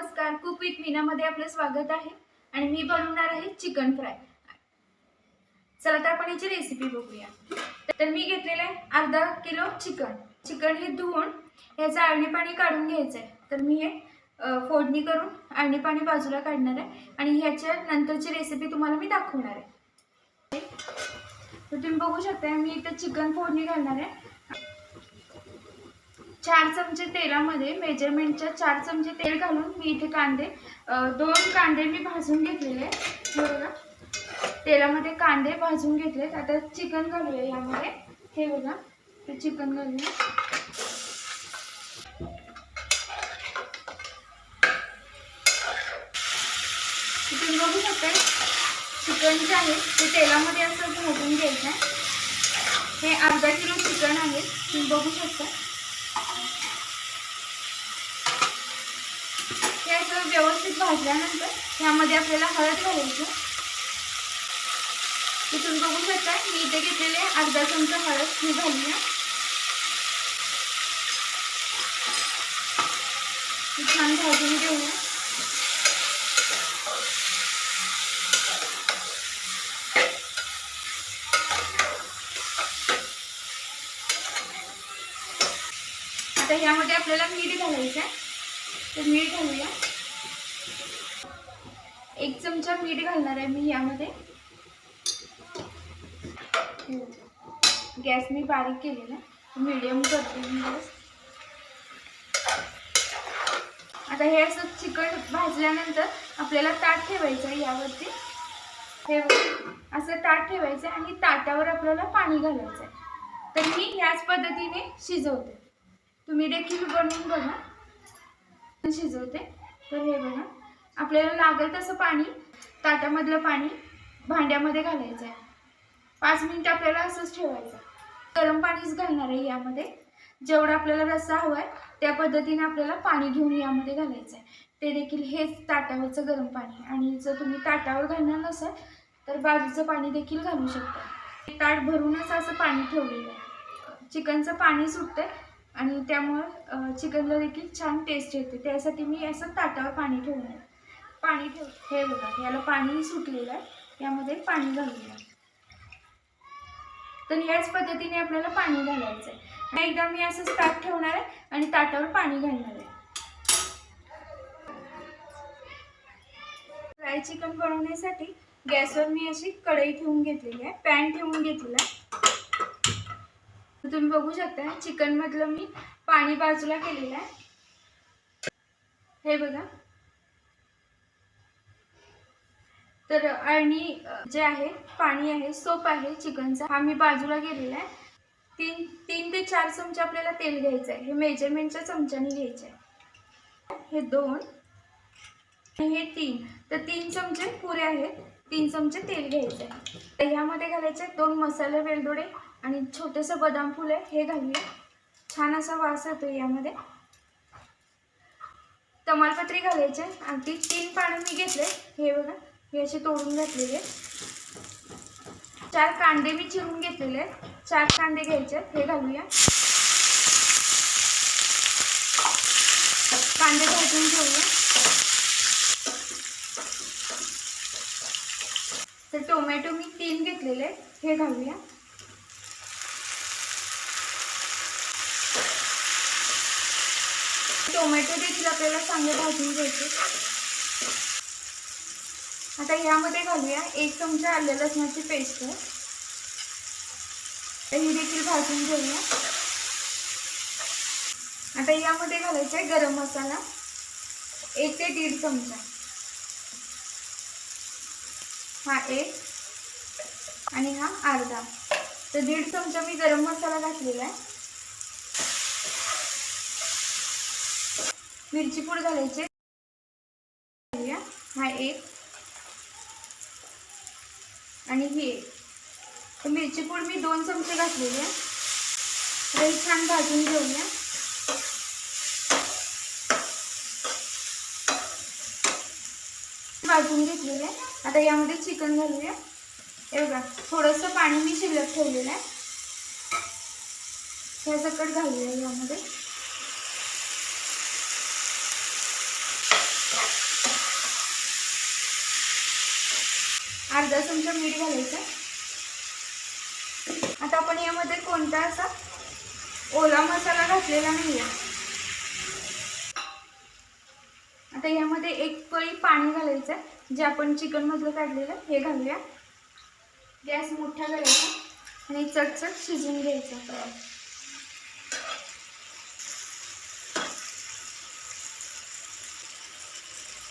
नमस्कार cook with मीनामध्ये आपलं स्वागत आहे आणि मी बनवणार आहे चिकन फ्राय. चला तर आपण याची रेसिपी बघूया. तर मी घेतलेलं आहे अर्धा किलो चिकन. चिकन हे धुवून ह्याचं आळणी पाणी काढून घ्यायचं आहे तर मी हे फोडणी करून आळणी पाणी बाजूला काढणार आहे आणि ह्याच्या नंतरची रेसिपी तुम्हाला मी दाखवणार आहे. तर तुम्ही बघू शकता मी इथं चिकन फोडणी घालणार आहे. चार चमचे तेलामध्ये मेजरमेंटच्या चार चमचे तेल घालून मी इथे कांदे दोन कांदे मी भाजून घेतलेले बघा. तेलामध्ये कांदे भाजून घेतलेत. आता चिकन घालूया यामध्ये. हे बघा. ते चिकन घालूया. तुम्ही बघू शकता चिकन जे आहे ते तेलामध्ये असं भाजून घ्यायचं आहे. हे अर्धा किलो चिकन आहे. तुम्ही बघू शकता. हे असं व्यवस्थित भाजल्यानंतर ह्यामध्ये आपल्याला हळद घालायचं. तिथून बघू शकता मी इथे घेतलेले अर्धा चमचा हळद मी घालूया छान भाजून घेऊया आता ह्यामध्ये आपल्याला मीठ घालायचं आहे तर मीठ घालूया. एक चमचा मीठ घालणार आहे मी यामध्ये. गॅस मी बारीक केलेला मीडियम करते मी गॅस. आता हे असं चिकन भाजल्यानंतर आपल्याला ताट ठेवायचं आहे यावरती. हे असं ताट ठेवायचं आहे आणि ताटावर आपल्याला पाणी घालायचं आहे. तर मी ह्याच पद्धतीने शिजवते. तुम्ही देखील बनवून बघा. शिजवते. तर हे बघा. आपल्याला लागेल तसं पाणी ताटामधलं पाणी भांड्यामध्ये घालायचं आहे. पाच मिनटं आपल्याला असंच ठेवायचं गरम पाणीच घालणार आहे यामध्ये. जेवढा आपल्याला रस्सा हवा आहे त्या पद्धतीने आपल्याला पाणी घेऊन यामध्ये घालायचं आहे. ते देखील हेच ताटावरचं गरम पाणी आणि जर तुम्ही ताटावर घालणार नसाल तर बाजूचं पाणी देखील घालू शकता. ताट भरूनच असं पाणी ठेवलेलं आहे. चिकनचं पाणी सुटतं आणि त्यामुळं चिकनला देखील छान टेस्ट येते. त्यासाठी मी असं ताटावर पाणी ठेवणार आहे. पाणी ठेव हे बघा याला पाणी सुटलेलं आहे. यामध्ये पाणी घालूया तर ह्याच पद्धतीने आपल्याला पाणी घालायचं आहे एकदा मी असंच ताट ठेवणार आहे आणि ताटावर पाणी घालणार आहे. फ्राय चिकन बनवण्यासाठी गॅसवर मी अशी कढई ठेवून घेतलेली आहे पॅन ठेवून घेतलेला आहे. तर तुम्ही बघू शकता चिकन मधलं मी पाणी बाजूला केलेलं आहे. हे बघा. तर आणि जे आहे पाणी आहे सोप आहे चिकनचा हा मी बाजूला केलेला आहे. तीन तीन ते चार चमचे आपल्याला तेल घ्यायचं आहे. हे मेजरमेंटच्या चमच्याने घ्यायचं आहे. हे दोन आणि हे तीन. तर तीन चमचे पुरे आहेत. तीन चमचे तेल घ्यायचे आहे. तर ह्यामध्ये घालायचे दोन मसाले वेलदोडे आणि छोटेसं बदाम फुल आहे हे घालूया. छान असा वास येतो यामध्ये. तमालपत्री घालायचे. आणि ती तीन पानं मी घेतले. हे बघा हे असे तोडून घातलेले. चार कांदे मी चिरून घेतलेले. आहेत चार कांदे घ्यायचे. हे घालूया. कांदे भाजून घेऊया. तर टोमॅटो मी तीन घेतलेले. हे घालूया. टोमॅटो देखील आपल्याला चांगले भाजून घ्यायचे. आता यामध्ये घालूया एक चमचा आलं लसणाची पेस्ट. तर ही देखील भाजून घेऊया. आता यामध्ये घालायचं आहे गरम मसाला. एक ते दीड चमचा. हा एक आणि हा अर्धा. तर दीड चमचा मी गरम मसाला घातलेला आहे. मिरची पूड घालायची. हा एक. आणि ही एक. मिरची पूड मी दोन चमचे घातलेली आहे. तर हे छान भाजून घेऊया. भाजून घेतलेली आहे. आता यामध्ये चिकन घालूया. हे बघा थोडंसं पाणी मी शिल्लक ठेवलेलं आहे. ह्या सकट घालूया यामध्ये. अर्धा चमचा मीठ घालायचं आता आपण यामध्ये कोणता असा ओला मसाला घातलेला नाही आहे. आता यामध्ये एक पळी पाणी घालायचं आहे जे आपण चिकनमधलं काढलेलं हे घालूया. गॅस मोठा करायचा आणि चटचट शिजून घ्यायचं.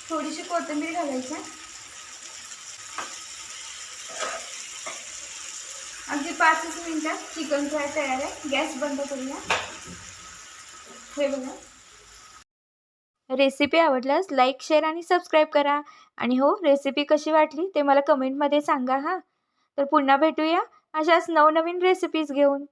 थोडीशी कोथिंबीर घालायची आहे. अगदी पाचच मिनटात चिकन फ्राय तयार आहे. गॅस बंद करूया. हे बघा. रेसिपी आवडल्यास लाईक शेअर आणि सबस्क्राईब करा. आणि हो रेसिपी कशी वाटली ते मला कमेंटमध्ये सांगा हां. तर पुन्हा भेटूया अशाच नवनवीन रेसिपीज घेऊन.